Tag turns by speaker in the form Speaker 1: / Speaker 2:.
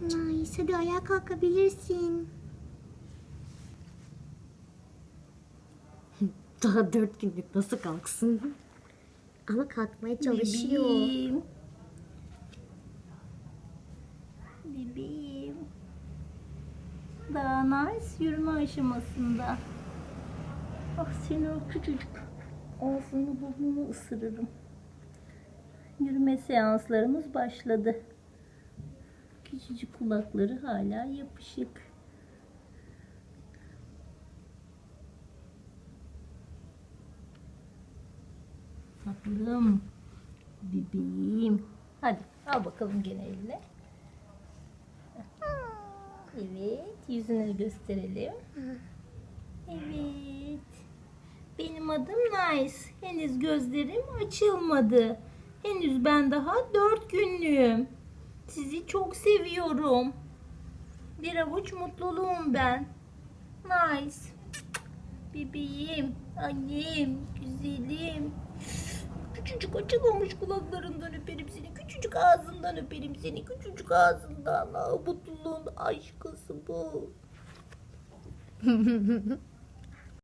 Speaker 1: Nice. Hadi ayağa kalkabilirsin.
Speaker 2: Daha dört günlük nasıl kalksın?
Speaker 1: Ama kalkmaya çalışıyor.
Speaker 3: Bebeğim. Bebeğim. Daha nice yürüme aşamasında. Ah seni o küçücük ağzını burnunu ısırırım. Yürüme seanslarımız başladı. Küçücük kulakları hala yapışık. Tatlım. Bebeğim. Hadi al bakalım gene eline. Evet. Yüzünü gösterelim. Evet. Benim adım Nice. Henüz gözlerim açılmadı. Henüz ben daha dört günlüğüm. Sizi çok seviyorum. Bir avuç mutluluğum ben. Nice. Bebeğim, annem, güzelim. Küçücük açılmamış kulaklarından öperim seni. Küçücük ağzından öperim seni. Küçücük ağzından. Ah, mutluluğun aşkısı bu.